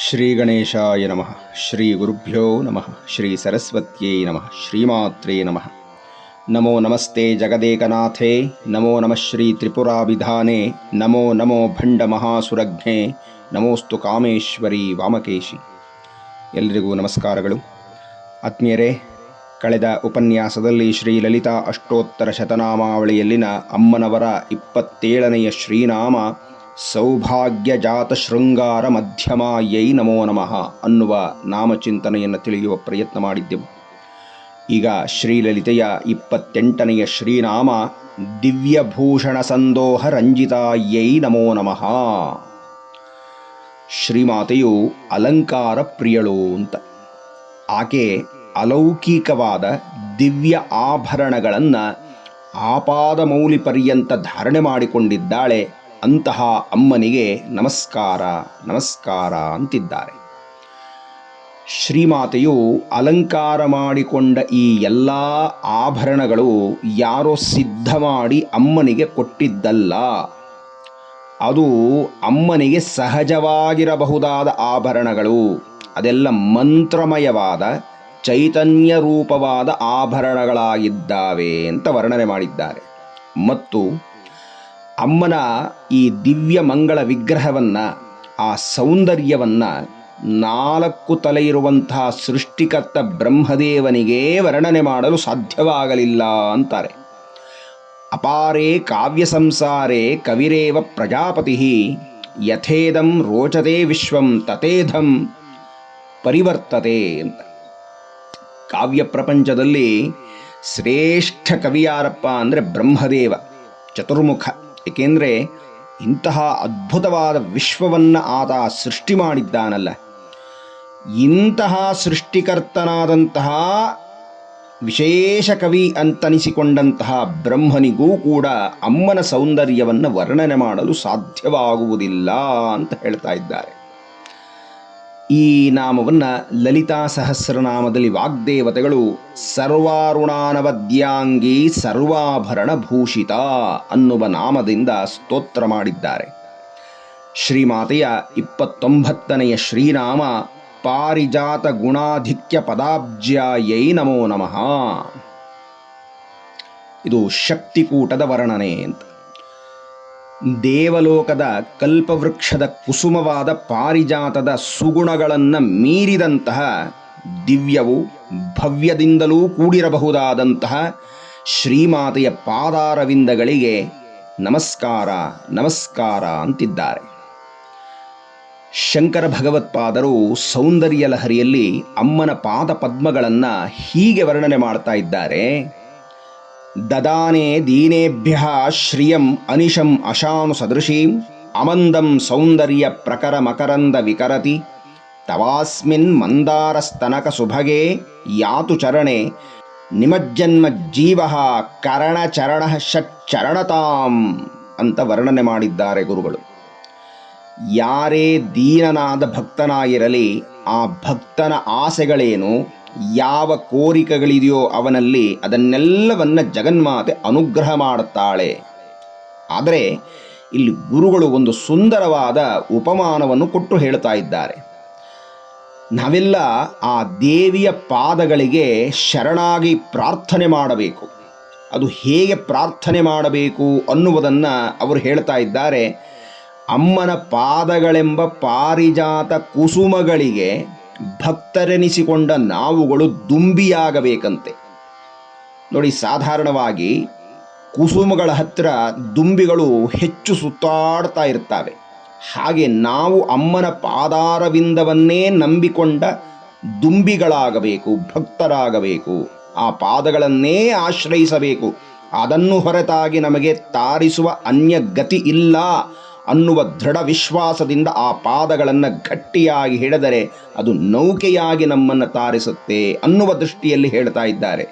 ಶ್ರೀ ಗಣೇಶಾಯ ನಮಃ ಶ್ರೀ ಗುರುಭ್ಯೋ ನಮಃ ಶ್ರೀ ಸರಸ್ವತ್ಯೈ ನಮಃ ಶ್ರೀಮಾತ್ರೇ ನಮಃ ನಮೋ ನಮಸ್ತೆ ಜಗದೇಕನಾಥೇ ನಮೋ ನಮಃ ಶ್ರೀ ತ್ರಿಪುರಾಭಿಧಾನೆ ನಮೋ ನಮೋ ಭಂಡ ಮಹಾಸುರಜ್ಞೆ ನಮೋಸ್ತು ಕಾಮೇಶ್ವರಿ ವಾಮಕೇಶಿ ಎಲ್ರಿಗೂ ನಮಸ್ಕಾರಗಳು. ಆತ್ಮೀಯರೇ, ಕಳೆದ ಉಪನ್ಯಾಸದಲ್ಲಿ ಶ್ರೀ ಲಲಿತಾ ಅಷ್ಟೋತ್ತರ ಶತನಾಮಾವಳಿಯಲ್ಲಿನ ಅಮ್ಮನವರ ಇಪ್ಪತ್ತೇಳನೆಯ ಶ್ರೀನಾಮ ಸೌಭಾಗ್ಯಜಾತ ಶೃಂಗಾರ ಮಧ್ಯಮಾಯೈ ನಮೋ ನಮಃ ಅನ್ನುವ ನಾಮಚಿಂತನೆಯನ್ನು ತಿಳಿಯುವ ಪ್ರಯತ್ನ ಮಾಡಿದ್ದೆವು. ಈಗ ಶ್ರೀಲಲಿತೆಯ ಇಪ್ಪತ್ತೆಂಟನೆಯ ಶ್ರೀನಾಮ ದಿವ್ಯಭೂಷಣ ಸಂದೋಹ ರಂಜಿತಾಯೈ ನಮೋ ನಮಃ. ಶ್ರೀಮಾತೆಯು ಅಲಂಕಾರ ಪ್ರಿಯಳು ಅಂತ. ಆಕೆ ಅಲೌಕಿಕವಾದ ದಿವ್ಯ ಆಭರಣಗಳನ್ನು ಆಪಾದ ಮೌಲಿ ಪರ್ಯಂತ ಧಾರಣೆ ಮಾಡಿಕೊಂಡಿದ್ದಾಳೆ. ಅಂತಹ ಅಮ್ಮನಿಗೆ ನಮಸ್ಕಾರ ನಮಸ್ಕಾರ ಅಂತಿದ್ದಾರೆ. ಶ್ರೀಮಾತೆಯು ಅಲಂಕಾರ ಮಾಡಿಕೊಂಡ ಈ ಎಲ್ಲ ಆಭರಣಗಳು ಯಾರೋ ಸಿದ್ಧ ಮಾಡಿ ಅಮ್ಮನಿಗೆ ಕೊಟ್ಟಿದ್ದಲ್ಲ. ಅದು ಅಮ್ಮನಿಗೆ ಸಹಜವಾಗಿರಬಹುದಾದ ಆಭರಣಗಳು. ಅದೆಲ್ಲ ಮಂತ್ರಮಯವಾದ, ಚೈತನ್ಯ ರೂಪವಾದ ಆಭರಣಗಳಾಗಿದ್ದಾವೆ ಅಂತ ವರ್ಣನೆ ಮಾಡಿದ್ದಾರೆ. ಮತ್ತು ಅಮ್ಮನ ಈ ದಿವ್ಯ ಮಂಗಳ ವಿಗ್ರಹವನ್ನು, ಆ ಸೌಂದರ್ಯವನ್ನು ನಾಲ್ಕು ತಲೆ ಇರುವಂತಹ ಸೃಷ್ಟಿಕರ್ತ ಬ್ರಹ್ಮದೇವನಿಗೆ ವರ್ಣನೆ ಮಾಡಲು ಸಾಧ್ಯವಾಗಲಿಲ್ಲ ಅಂತಾರೆ. ಅಪಾರೇ ಕಾವ್ಯ ಸಂಸಾರೇ ಕವಿರೇವ ಪ್ರಜಾಪತಿ, ಯಥೇದಂ ರೋಚತೆ ವಿಶ್ವಂ ತಥೇಧಂ ಪರಿವರ್ತತೆ ಅಂತ. ಕಾವ್ಯ ಪ್ರಪಂಚದಲ್ಲಿ ಶ್ರೇಷ್ಠ ಕವಿಯಾರಪ್ಪ ಅಂದರೆ ಬ್ರಹ್ಮದೇವ, ಚತುರ್ಮುಖ. ಏಕೆಂದರೆ ಇಂತಹ ಅದ್ಭುತವಾದ ವಿಶ್ವವನ್ನು ಆತ ಸೃಷ್ಟಿ ಮಾಡಿದ್ದಾನಲ್ಲ. ಇಂತಹ ಸೃಷ್ಟಿಕರ್ತನಾದಂತಹ ವಿಶೇಷ ಕವಿ ಅಂತನಿಸಿಕೊಂಡಂತಹ ಬ್ರಹ್ಮನಿಗೂ ಕೂಡ ಅಮ್ಮನ ಸೌಂದರ್ಯವನ್ನು ವರ್ಣನೆ ಮಾಡಲು ಸಾಧ್ಯವಾಗುವುದಿಲ್ಲ ಅಂತ ಹೇಳ್ತಾ ಇದ್ದಾರೆ. ಈ ನಾಮವನ್ನು ಲಲಿತಾ ಸಹಸ್ರನಾಮದಲ್ಲಿ ವಾಗ್ದೇವತೆಗಳು ಸರ್ವಾರುಣಾನವದ್ಯಾಂಗಿ ಸರ್ವಾಭರಣ ಭೂಷಿತ ಅನ್ನುವ ನಾಮದಿಂದ ಸ್ತೋತ್ರ ಮಾಡಿದ್ದಾರೆ. ಶ್ರೀಮಾತೆಯ ಇಪ್ಪತ್ತೊಂಬತ್ತನೆಯ ಶ್ರೀನಾಮ ಪಾರಿಜಾತ ಗುಣಾಧಿಕ್ಯ ಪದಾಬ್ಜ್ಯಾಯೈ ನಮೋ ನಮಃ. ಇದು ಶಕ್ತಿಕೂಟದ ವರ್ಣನೆ ಅಂತ. ದೇವಲೋಕದ ಕಲ್ಪವೃಕ್ಷದ ಕುಸುಮವಾದ ಪಾರಿಜಾತದ ಸುಗುಣಗಳನ್ನು ಮೀರಿದಂತಹ ದಿವ್ಯವು ಭವ್ಯದಿಂದಲೂ ಕೂಡಿರಬಹುದಾದಂತಹ ಶ್ರೀಮಾತೆಯ ಪಾದಾರವಿಂದಗಳಿಗೆ ನಮಸ್ಕಾರ ನಮಸ್ಕಾರ ಅಂತಿದ್ದಾರೆ. ಶಂಕರ ಭಗವತ್ಪಾದರು ಸೌಂದರ್ಯ ಲಹರಿಯಲ್ಲಿ ಅಮ್ಮನ ಪಾದ ಪದ್ಮಗಳನ್ನು ಹೀಗೆ ವರ್ಣನೆ ಮಾಡ್ತಾ ಇದ್ದಾರೆ. ದದಾನೆ ದೀನೇಭ್ಯ ಶ್ರಿಯಂ ಅನಿಶಂ ಅಶಾನು ಸದೃಶೀಂ ಅಮಂದಂ ಸೌಂದರ್ಯ ಪ್ರಕರ ಮಕರಂದ ವಿಕರತಿ ತವಾಸ್ಮಿನ್ ಮಂದಾರಸ್ತನಕ ಸುಭಗೆ ಯಾತು ಚರಣೆ ನಿಮಜ್ಜನ್ಮ ಜೀವ ಕರಣಚರಣ ಷಚ್ಚರಣತಾಂ ಅಂತ ವರ್ಣನೆ ಮಾಡಿದ್ದಾರೆ ಗುರುಗಳು. ಯಾರೇ ದೀನನಾದ ಭಕ್ತನಾಗಿರಲಿ, ಆ ಭಕ್ತನ ಆಸೆಗಳೇನು? ಯಾವ ಕೋರಿಕೆಗಳಿದೆಯೋ ಅವನಲ್ಲಿ ಅದನ್ನೆಲ್ಲವನ್ನ ಜಗನ್ಮಾತೆ ಅನುಗ್ರಹ ಮಾಡುತ್ತಾಳೆ. ಆದರೆ ಇಲ್ಲಿ ಗುರುಗಳು ಒಂದು ಸುಂದರವಾದ ಉಪಮಾನವನ್ನು ಕೊಟ್ಟು ಹೇಳ್ತಾ ಇದ್ದಾರೆ. ನಾವೆಲ್ಲ ಆ ದೇವಿಯ ಪಾದಗಳಿಗೆ ಶರಣಾಗಿ ಪ್ರಾರ್ಥನೆ ಮಾಡಬೇಕು. ಅದು ಹೇಗೆ ಪ್ರಾರ್ಥನೆ ಮಾಡಬೇಕು ಅನ್ನುವುದನ್ನು ಅವರು ಹೇಳ್ತಾ ಇದ್ದಾರೆ. ಅಮ್ಮನ ಪಾದಗಳೆಂಬ ಪಾರಿಜಾತ ಕುಸುಮಗಳಿಗೆ ಭಕ್ತರೆನಿಸಿಕೊಂಡ ನಾವುಗಳು ದುಂಬಿಯಾಗಬೇಕಂತೆ. ನೋಡಿ, ಸಾಧಾರಣವಾಗಿ ಕುಸುಮಗಳ ಹತ್ತಿರ ದುಂಬಿಗಳು ಹೆಚ್ಚು ಸುತ್ತಾಡ್ತಾ ಇರ್ತವೆ. ಹಾಗೆ ನಾವು ಅಮ್ಮನ ಪಾದಾರವಿಂದವನ್ನೇ ನಂಬಿಕೊಂಡ ದುಂಬಿಗಳಾಗಬೇಕು, ಭಕ್ತರಾಗಬೇಕು, ಆ ಪಾದಗಳನ್ನೇ ಆಶ್ರಯಿಸಬೇಕು. ಅದನ್ನು ಹೊರತಾಗಿ ನಮಗೆ ತಾರಿಸುವ ಅನ್ಯ ಗತಿ ಇಲ್ಲ. ಅನ್ನುವ ದೃಢ ವಿಶ್ವಾಸದಿಂದ ಆ ಪಾದಗಳನ್ನು ಗಟ್ಟಿಯಾಗಿ ಹಿಡಿದರೆ ಅದು ನೌಕೆಯಾಗಿ ನಮ್ಮನ್ನು ತಾರಿಸುತ್ತೆ ಅನ್ನುವ ದೃಷ್ಟಿಯಲ್ಲಿ ಹೇಳ್ತಾ ಇದ್ದಾರೆ.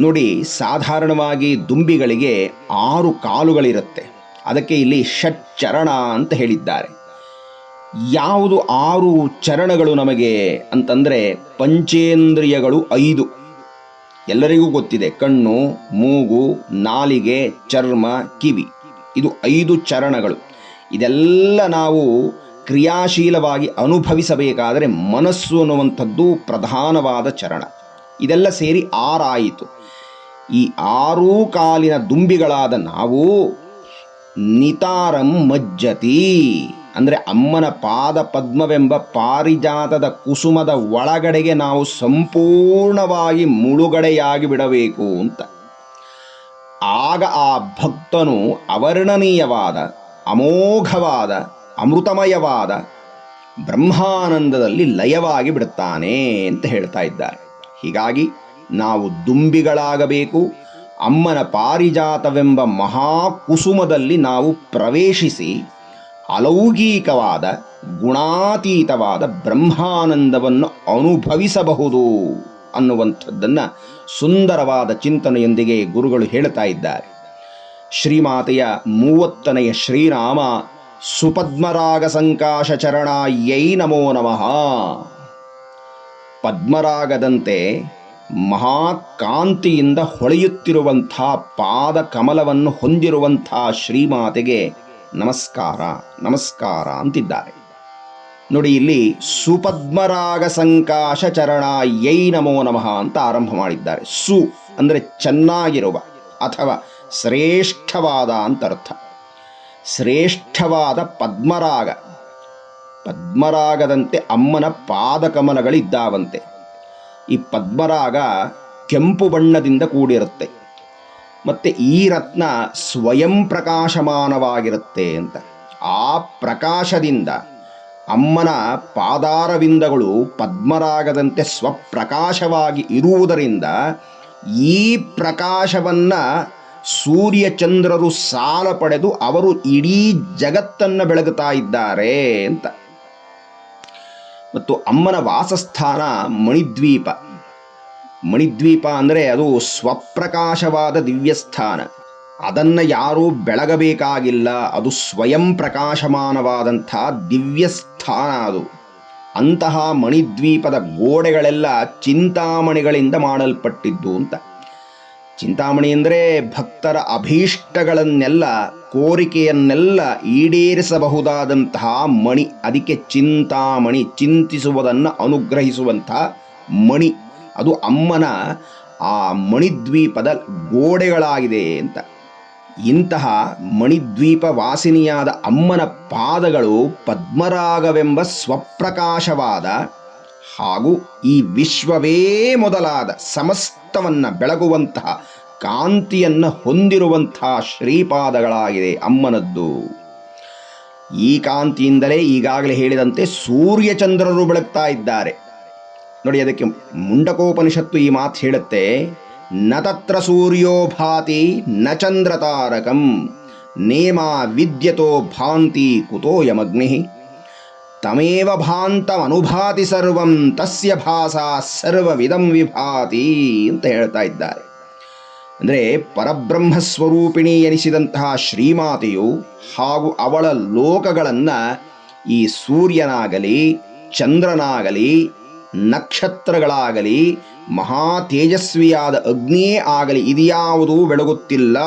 ನೋಡಿ, ಸಾಧಾರಣವಾಗಿ ದುಂಬಿಗಳಿಗೆ ಆರು ಕಾಲುಗಳಿರುತ್ತೆ. ಅದಕ್ಕೆ ಇಲ್ಲಿ ಷಟ್ ಚರಣ ಅಂತ ಹೇಳಿದ್ದಾರೆ. ಯಾವುದು ಆರು ಚರಣಗಳು ನಮಗೆ ಅಂತಂದರೆ ಪಂಚೇಂದ್ರಿಯಗಳು ಐದು. ಎಲ್ಲರಿಗೂ ಗೊತ್ತಿದೆ, ಕಣ್ಣು, ಮೂಗು, ನಾಲಿಗೆ, ಚರ್ಮ, ಕಿವಿ. ಇದು ಐದು ಚರಣಗಳು. ಇದೆಲ್ಲ ನಾವು ಕ್ರಿಯಾಶೀಲವಾಗಿ ಅನುಭವಿಸಬೇಕಾದರೆ ಮನಸ್ಸು ಅನ್ನುವಂಥದ್ದು ಪ್ರಧಾನವಾದ ಚರಣ. ಇದೆಲ್ಲ ಸೇರಿ ಆರಾಯಿತು. ಈ ಆರೂ ಕಾಲಿನ ದುಂಬಿಗಳಾದ ನಾವು ನಿತಾರಂ ಮಜ್ಜತಿ. ಅಂದರೆ ಅಮ್ಮನ ಪಾದ ಪದ್ಮವೆಂಬ ಪಾರಿಜಾತದ ಕುಸುಮದ ಒಳಗಡೆಗೆ ನಾವು ಸಂಪೂರ್ಣವಾಗಿ ಮುಳುಗಡೆಯಾಗಿ ಬಿಡಬೇಕು ಅಂತ. ಆಗ ಆ ಭಕ್ತನು ಅವರ್ಣನೀಯವಾದ ಅಮೋಘವಾದ, ಅಮೃತಮಯವಾದ, ಬ್ರಹ್ಮಾನಂದದಲ್ಲಿ ಲಯವಾಗಿ ಬಿಡುತ್ತಾನೆ ಅಂತ ಹೇಳ್ತಾ ಇದ್ದಾರೆ. ಹೀಗಾಗಿ ನಾವು ದುಂಬಿಗಳಾಗಬೇಕು, ಅಮ್ಮನ ಪಾರಿಜಾತವೆಂಬ ಮಹಾಕುಸುಮದಲ್ಲಿ ನಾವು ಪ್ರವೇಶಿಸಿ ಅಲೌಕಿಕವಾದ ಗುಣಾತೀತವಾದ ಬ್ರಹ್ಮಾನಂದವನ್ನು ಅನುಭವಿಸಬಹುದು ಅನ್ನುವಂಥದ್ದನ್ನು ಸುಂದರವಾದ ಚಿಂತನೆಯೊಂದಿಗೆ ಗುರುಗಳು ಹೇಳ್ತಾ ಇದ್ದಾರೆ. ಶ್ರೀಮಾತೆಯ ಮೂವತ್ತನೆಯ ಶ್ರೀನಾಮ ಸುಪದ್ಮರಾಗ ಸಂಕಾಶ ಚರಣ ಯೈ ನಮೋ ನಮಃ. ಪದ್ಮರಾಗದಂತೆ ಮಹಾಕಾಂತಿಯಿಂದ ಹೊಳೆಯುತ್ತಿರುವಂಥ ಪಾದ ಕಮಲವನ್ನು ಹೊಂದಿರುವಂಥ ಶ್ರೀಮಾತೆಗೆ ನಮಸ್ಕಾರ ನಮಸ್ಕಾರ ಅಂತಿದ್ದಾರೆ. ನೋಡಿ, ಇಲ್ಲಿ ಸುಪದ್ಮರಾಗ ಸಂಕಾಶ ಚರಣ ಯೈ ನಮೋ ನಮಃ ಅಂತ ಆರಂಭ ಮಾಡಿದ್ದಾರೆ. ಸು ಅಂದರೆ ಚೆನ್ನಾಗಿರುವ ಅಥವಾ ಶ್ರೇಷ್ಠವಾದ ಅಂತ ಅರ್ಥ ಶ್ರೇಷ್ಠವಾದ ಪದ್ಮರಾಗ. ಪದ್ಮರಾಗದಂತೆ ಅಮ್ಮನ ಪಾದಕಮಲಗಳಿದ್ದಾವಂತೆ. ಈ ಪದ್ಮರಾಗ ಕೆಂಪು ಬಣ್ಣದಿಂದ ಕೂಡಿರುತ್ತೆ. ಮತ್ತು ಈ ರತ್ನ ಸ್ವಯಂ ಪ್ರಕಾಶಮಾನವಾಗಿರುತ್ತೆ ಅಂತ. ಆ ಪ್ರಕಾಶದಿಂದ ಅಮ್ಮನ ಪಾದಾರವಿಂದಗಳು ಪದ್ಮರಾಗದಂತೆ ಸ್ವಪ್ರಕಾಶವಾಗಿ ಇರುವುದರಿಂದ ಈ ಪ್ರಕಾಶವನ್ನು ಸೂರ್ಯಚಂದ್ರರು ಸಾಲ ಪಡೆದು ಅವರು ಇಡೀ ಜಗತ್ತನ್ನು ಬೆಳಗುತ್ತಾ ಇದ್ದಾರೆ ಅಂತ. ಮತ್ತು ಅಮ್ಮನ ವಾಸಸ್ಥಾನ ಮಣಿದ್ವೀಪ. ಮಣಿದ್ವೀಪ ಅಂದರೆ ಅದು ಸ್ವಪ್ರಕಾಶವಾದ ದಿವ್ಯಸ್ಥಾನ. ಅದನ್ನು ಯಾರೂ ಬೆಳಗಬೇಕಾಗಿಲ್ಲ, ಅದು ಸ್ವಯಂ ಪ್ರಕಾಶಮಾನವಾದಂಥ ದಿವ್ಯಸ್ಥಾನ ಅದು. ಅಂತಹ ಮಣಿದ್ವೀಪದ ಗೋಡೆಗಳೆಲ್ಲ ಚಿಂತಾಮಣಿಗಳಿಂದ ಮಾಡಲ್ಪಟ್ಟಿದ್ದು ಅಂತ. ಚಿಂತಾಮಣಿ ಅಂದರೆ ಭಕ್ತರ ಅಭೀಷ್ಟಗಳನ್ನೆಲ್ಲ, ಕೋರಿಕೆಯನ್ನೆಲ್ಲ ಈಡೇರಿಸಬಹುದಾದಂತಹ ಮಣಿ. ಅದಕ್ಕೆ ಚಿಂತಾಮಣಿ, ಚಿಂತಿಸುವುದನ್ನು ಅನುಗ್ರಹಿಸುವಂತಹ ಮಣಿ. ಅದು ಅಮ್ಮನ ಆ ಮಣಿದ್ವೀಪದ ಗೋಡೆಗಳಾಗಿದೆ ಅಂತ. ಇಂತಹ ಮಣಿದ್ವೀಪ ವಾಸಿನಿಯಾದ ಅಮ್ಮನ ಪಾದಗಳು ಪದ್ಮರಾಗವೆಂಬ ಸ್ವಪ್ರಕಾಶವಾದ ಹಾಗೂ ಈ ವಿಶ್ವವೇ ಮೊದಲಾದ ಸಮಸ್ತವನ್ನ ಬೆಳಗುವಂತಹ ಕಾಂತಿಯನ್ನು ಹೊಂದಿರುವಂತಹ ಶ್ರೀಪಾದಗಳಾಗಿದೆ ಅಮ್ಮನದ್ದು. ಈ ಕಾಂತಿಯಿಂದಲೇ ಈಗಾಗಲೇ ಹೇಳಿದಂತೆ ಸೂರ್ಯಚಂದ್ರರು ಬೆಳಗ್ತಾ ಇದ್ದಾರೆ. ನೋಡಿ ಅದಕ್ಕೆ ಮುಂಡಕೋಪನಿಷತ್ತು ಈ ಮಾತು ಹೇಳುತ್ತೆ, ನ ತತ್ರ ಸೂರ್ಯೋ ಭಾತಿ, ನ ಚಂದ್ರತಾರಕಂ ನೇಮ ವಿದ್ಯತೋ ಭಾಂತಿ ಕುತೋ ಯಮಗ್ನಿ ತಮೇವ ಭಾಂತಮನುಭಾತಿ ಸರ್ವಂ ತಸ್ಯ ಭಾಸ ಸರ್ವವಿಧಂ ವಿಭಾತಿ ಅಂತ ಹೇಳ್ತಾ ಇದ್ದಾರೆ. ಅಂದರೆ ಪರಬ್ರಹ್ಮ ಸ್ವರೂಪಿಣಿ ಎನಿಸಿದಂತಹ ಶ್ರೀಮಾತೆಯು ಹಾಗೂ ಅವಳ ಲೋಕಗಳನ್ನು ಈ ಸೂರ್ಯನಾಗಲಿ, ಚಂದ್ರನಾಗಲಿ, ನಕ್ಷತ್ರಗಳಾಗಲಿ, ಮಹಾ ತೇಜಸ್ವಿಯಾದ ಅಗ್ನಿಯೇ ಆಗಲಿ, ಇದ್ಯಾವುದೂ ಬೆಳಗುತ್ತಿಲ್ಲ.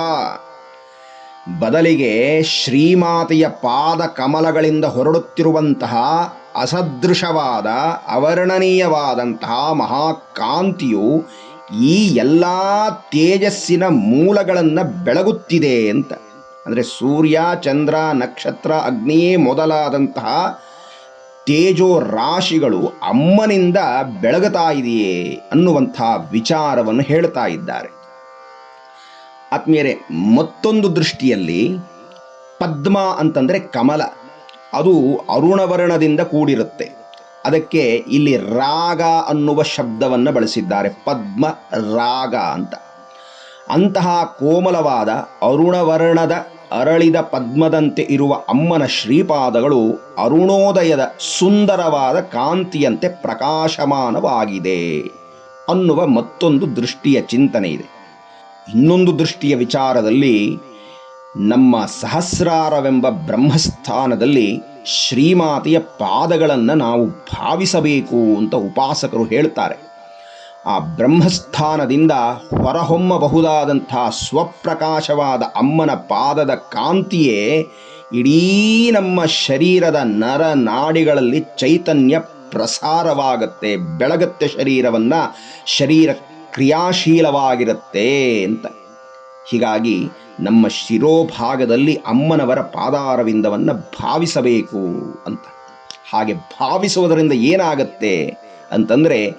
ಬದಲಿಗೆ ಶ್ರೀಮಾತೆಯ ಪಾದ ಕಮಲಗಳಿಂದ ಹೊರಡುತ್ತಿರುವಂತಹ ಅಸದೃಶವಾದ, ಅವರ್ಣನೀಯವಾದಂತಹ ಮಹಾಕಾಂತಿಯು ಈ ಎಲ್ಲ ತೇಜಸ್ಸಿನ ಮೂಲಗಳನ್ನು ಬೆಳಗುತ್ತಿದೆ ಅಂತ. ಅಂದರೆ ಸೂರ್ಯ, ಚಂದ್ರ, ನಕ್ಷತ್ರ, ಅಗ್ನಿಯೇ ಮೊದಲಾದಂತಹ ತೇಜೋ ರಾಶಿಗಳು ಅಮ್ಮನಿಂದ ಬೆಳಗುತ್ತಾ ಇದೆಯೇ ಅನ್ನುವಂಥ ವಿಚಾರವನ್ನು ಹೇಳ್ತಾ ಇದ್ದಾರೆ. ಆತ್ಮೀಯರೇ, ಮತ್ತೊಂದು ದೃಷ್ಟಿಯಲ್ಲಿ ಪದ್ಮ ಅಂತಂದರೆ ಕಮಲ. ಅದು ಅರುಣವರ್ಣದಿಂದ ಕೂಡಿರುತ್ತೆ. ಅದಕ್ಕೆ ಇಲ್ಲಿ ರಾಗ ಅನ್ನುವ ಶಬ್ದವನ್ನು ಬಳಸಿದ್ದಾರೆ. ಪದ್ಮ, ರಾಗ ಅಂತ. ಅಂತಹ ಕೋಮಲವಾದ ಅರುಣವರ್ಣದ ಅರಳಿದ ಪದ್ಮದಂತೆ ಇರುವ ಅಮ್ಮನ ಶ್ರೀಪಾದಗಳು ಅರುಣೋದಯದ ಸುಂದರವಾದ ಕಾಂತಿಯಂತೆ ಪ್ರಕಾಶಮಾನವಾಗಿದೆ ಅನ್ನುವ ಮತ್ತೊಂದು ದೃಷ್ಟಿಯ ಚಿಂತನೆ ಇದೆ. ಇನ್ನೊಂದು ದೃಷ್ಟಿಯ ವಿಚಾರದಲ್ಲಿ ನಮ್ಮ ಸಹಸ್ರಾರವೆಂಬ ಬ್ರಹ್ಮಸ್ಥಾನದಲ್ಲಿ ಶ್ರೀಮಾತೆಯ ಪಾದಗಳನ್ನು ನಾವು ಭಾವಿಸಬೇಕು ಅಂತ ಉಪಾಸಕರು ಹೇಳ್ತಾರೆ. ಆ ಬ್ರಹ್ಮಸ್ಥಾನದಿಂದ ಹೊರಹೊಮ್ಮಬಹುದಾದಂಥ ಸ್ವಪ್ರಕಾಶವಾದ ಅಮ್ಮನ ಪಾದದ ಕಾಂತಿಯೇ ಇಡೀ ನಮ್ಮ ಶರೀರದ ನರ ನಾಡಿಗಳಲ್ಲಿ ಚೈತನ್ಯ ಪ್ರಸಾರವಾಗತ್ತೆ, ಬೆಳಗತ್ತೆ ಶರೀರವನ್ನು ಶರೀರ ಕ್ರಿಯಾಶೀಲವಾಗಿರುತ್ತೆ ಅಂತ. ಹೀಗಾಗಿ ನಮ್ಮ ಶಿರೋಭಾಗದಲ್ಲಿ ಅಮ್ಮನವರ ಪಾದಾರವಿಂದವನ್ನು ಭಾವಿಸಬೇಕು ಅಂತ. ಹಾಗೆ ಭಾವಿಸುವುದರಿಂದ ಏನಾಗತ್ತೆ ಅಂತಂದರೆ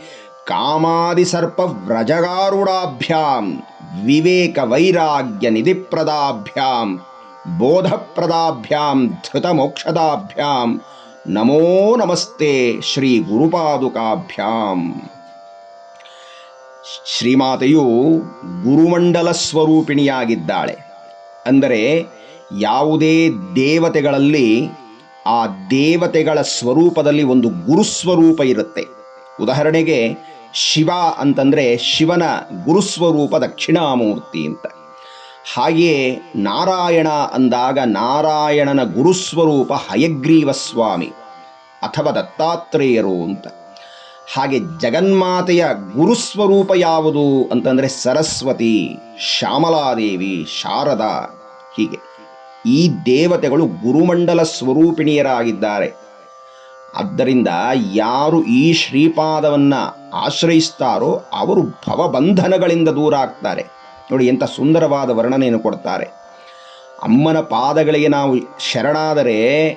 ಕಾಮಾದಿ ಸರ್ಪ ವ್ರಜಗಾರುಡಾಭ್ಯಾಂ ವಿವೇಕ ವೈರಾಗ್ಯ ನಿಧಿಪ್ರದಾಭ್ಯಾಂ ಬೋಧಪ್ರದಾಭ್ಯಾಂ ಧೃತ ಮೋಕ್ಷದಾಭ್ಯಾಂ ನಮೋ ನಮಸ್ತೆ ಶ್ರೀ ಗುರುಪಾದುಕಾಭ್ಯಾಂ. ಶ್ರೀಮಾತೆಯು ಗುರುಮಂಡಲ ಸ್ವರೂಪಿಣಿಯಾಗಿದ್ದಾಳೆ. ಅಂದರೆ ಯಾವುದೇ ದೇವತೆಗಳಲ್ಲಿ ಆ ದೇವತೆಗಳ ಸ್ವರೂಪದಲ್ಲಿ ಒಂದು ಗುರುಸ್ವರೂಪ ಇರುತ್ತೆ. ಉದಾಹರಣೆಗೆ ಶಿವ ಅಂತಂದರೆ ಶಿವನ ಗುರುಸ್ವರೂಪ ದಕ್ಷಿಣಾಮೂರ್ತಿ ಅಂತ. ಹಾಗೆಯೇ ನಾರಾಯಣ ಅಂದಾಗ ನಾರಾಯಣನ ಗುರುಸ್ವರೂಪ ಹಯಗ್ರೀವ ಸ್ವಾಮಿ ಅಥವಾ ದತ್ತಾತ್ರೇಯರು ಅಂತ. ಹಾಗೆ ಜಗನ್ಮಾತೆಯ ಗುರುಸ್ವರೂಪ ಯಾವುದು ಅಂತಂದರೆ ಸರಸ್ವತಿ, ಶ್ಯಾಮಲಾದೇವಿ, ಶಾರದಾ, ಹೀಗೆ. ಈ ದೇವತೆಗಳು ಗುರುಮಂಡಲ ಸ್ವರೂಪಿಣಿಯರಾಗಿದ್ದಾರೆ. ಆದ್ದರಿಂದ ಯಾರು ಈ ಶ್ರೀಪಾದವನ್ನು ಆಶ್ರಯಿಸ್ತಾರೋ ಅವರು ಭವಬಂಧನಗಳಿಂದ ದೂರ ಆಗ್ತಾರೆ. ನೋಡಿ, ಎಂಥ ಸುಂದರವಾದ ವರ್ಣನೆಯನ್ನು ಕೊಡ್ತಾರೆ. ಅಮ್ಮನ ಪಾದಗಳಿಗೆ ನಾವು ಶರಣಾದರೆ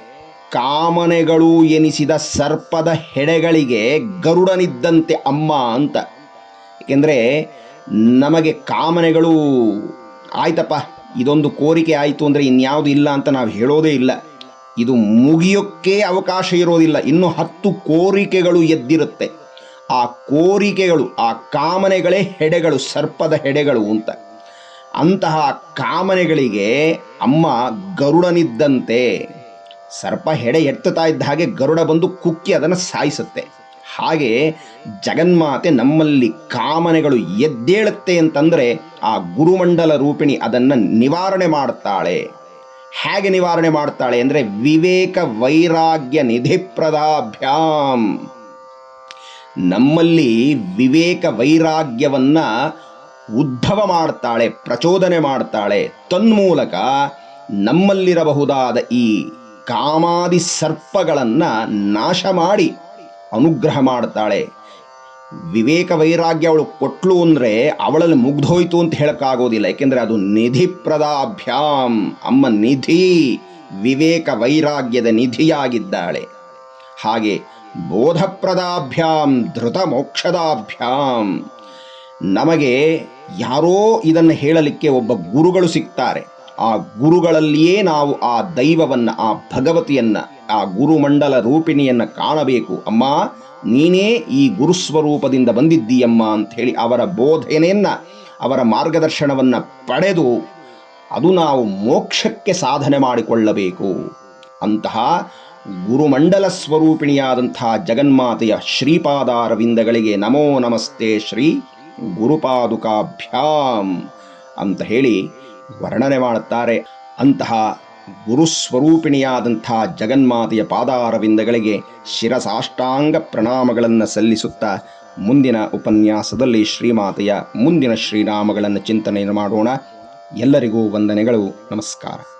ಕಾಮನೆಗಳು ಎನಿಸಿದ ಸರ್ಪದ ಹೆಡೆಗಳಿಗೆ ಗರುಡನಿದ್ದಂತೆ ಅಮ್ಮ ಅಂತ. ಏಕೆಂದರೆ ನಮಗೆ ಕಾಮನೆಗಳು ಆಯ್ತಪ್ಪ, ಇದೊಂದು ಕೋರಿಕೆ ಆಯಿತು ಅಂದರೆ ಇನ್ಯಾವುದು ಇಲ್ಲ ಅಂತ ನಾವು ಹೇಳೋದೇ ಇಲ್ಲ. ಇದು ಮುಗಿಯೋಕ್ಕೆ ಅವಕಾಶ ಇರೋದಿಲ್ಲ, ಇನ್ನು ಹತ್ತು ಕೋರಿಕೆಗಳು ಎದ್ದಿರುತ್ತೆ. ಆ ಕೋರಿಕೆಗಳು, ಆ ಕಾಮನೆಗಳೇ ಹೆಡೆಗಳು, ಸರ್ಪದ ಹೆಡೆಗಳು ಅಂತ. ಅಂತಹ ಕಾಮನೆಗಳಿಗೆ ಅಮ್ಮ ಗರುಡನಿದ್ದಂತೆ ಸರ್ಪ ಹೆಡೆ ಎತ್ತುತ್ತಾ ಇದ್ದ ಹಾಗೆ ಗರುಡ ಬಂದು ಕುಕ್ಕಿ ಅದನ್ನು ಸಾಯಿಸುತ್ತೆ. ಹಾಗೆ ಜಗನ್ಮಾತೆ ನಮ್ಮಲ್ಲಿ ಕಾಮನೆಗಳು ಎದ್ದೇಳುತ್ತೆ ಅಂತಂದರೆ ಆ ಗುರುಮಂಡಲ ರೂಪಿಣಿ ಅದನ್ನು ನಿವಾರಣೆ ಮಾಡ್ತಾಳೆ. ಹೇಗೆ ನಿವಾರಣೆ ಮಾಡ್ತಾಳೆ ಅಂದರೆ ವಿವೇಕ ವೈರಾಗ್ಯ ನಿಧಿಪ್ರದಾಭ್ಯಾಂ ನಮ್ಮಲ್ಲಿ ವಿವೇಕ ವೈರಾಗ್ಯವನ್ನು ಉದ್ಭವ ಮಾಡ್ತಾಳೆ, ಪ್ರಚೋದನೆ ಮಾಡ್ತಾಳೆ. ತನ್ಮೂಲಕ ನಮ್ಮಲ್ಲಿರಬಹುದಾದ ಈ ಕಾಮಾದಿ ಸರ್ಪಗಳನ್ನು ನಾಶ ಮಾಡಿ ಅನುಗ್ರಹ ಮಾಡ್ತಾಳೆ. ವಿವೇಕ ವೈರಾಗ್ಯ ಅವಳು ಕೊಟ್ಲು ಅಂದರೆ ಅವಳಲ್ಲಿ ಮುಗ್ದೋಯ್ತು ಅಂತ ಹೇಳೋಕ್ಕಾಗೋದಿಲ್ಲ. ಏಕೆಂದರೆ ಅದು ನಿಧಿ ಪ್ರದಾಭ್ಯಾಂ ಅಮ್ಮ ನಿಧಿ, ವಿವೇಕ ವೈರಾಗ್ಯದ ನಿಧಿಯಾಗಿದ್ದಾಳೆ. ಹಾಗೆ ಬೋಧಪ್ರದಾಭ್ಯಾಂ ಧೃತ ಮೋಕ್ಷದಾಭ್ಯಾಂ ನಮಗೆ ಯಾರೋ ಇದನ್ನು ಹೇಳಲಿಕ್ಕೆ ಒಬ್ಬ ಗುರುಗಳು ಸಿಗ್ತಾರೆ ಆ ಗುರುಗಳಲ್ಲಿಯೇ ನಾವು ಆ ದೈವವನ್ನು, ಆ ಭಗವತಿಯನ್ನು, ಆ ಗುರುಮಂಡಲ ರೂಪಿಣಿಯನ್ನು ಕಾಣಬೇಕು. ಅಮ್ಮ, ನೀನೇ ಈ ಗುರುಸ್ವರೂಪದಿಂದ ಬಂದಿದ್ದೀಯಮ್ಮ ಅಂತ ಹೇಳಿ ಅವರ ಬೋಧನೆಯನ್ನು, ಅವರ ಮಾರ್ಗದರ್ಶನವನ್ನು ಪಡೆದು ಅದು ನಾವು ಮೋಕ್ಷಕ್ಕೆ ಸಾಧನೆ ಮಾಡಿಕೊಳ್ಳಬೇಕು. ಅಂತಹ ಗುರುಮಂಡಲ ಸ್ವರೂಪಿಣಿಯಾದಂತಹ ಜಗನ್ಮಾತೆಯ ಶ್ರೀಪಾದಾರವಿಂದಗಳಿಗೆ ನಮೋ ನಮಸ್ತೆ ಶ್ರೀ ಗುರುಪಾದುಕಾಭ್ಯಾಂ ಅಂತ ಹೇಳಿ ವರ್ಣನೆ ಮಾಡುತ್ತಾರೆ ಅಂತಹ ಗುರುಸ್ವರೂಪಿಣಿಯಾದಂಥ ಜಗನ್ಮಾತೆಯ ಪಾದಾರವಿಂದಗಳಿಗೆ ಶಿರಸಾಷ್ಟಾಂಗ ಪ್ರಣಾಮಗಳನ್ನು ಸಲ್ಲಿಸುತ್ತಾ ಮುಂದಿನ ಉಪನ್ಯಾಸದಲ್ಲಿ ಶ್ರೀಮಾತೆಯ ಮುಂದಿನ ಶ್ರೀನಾಮಗಳನ್ನು ಚಿಂತನೆಯನ್ನು ಮಾಡೋಣ. ಎಲ್ಲರಿಗೂ ವಂದನೆಗಳು. ನಮಸ್ಕಾರ.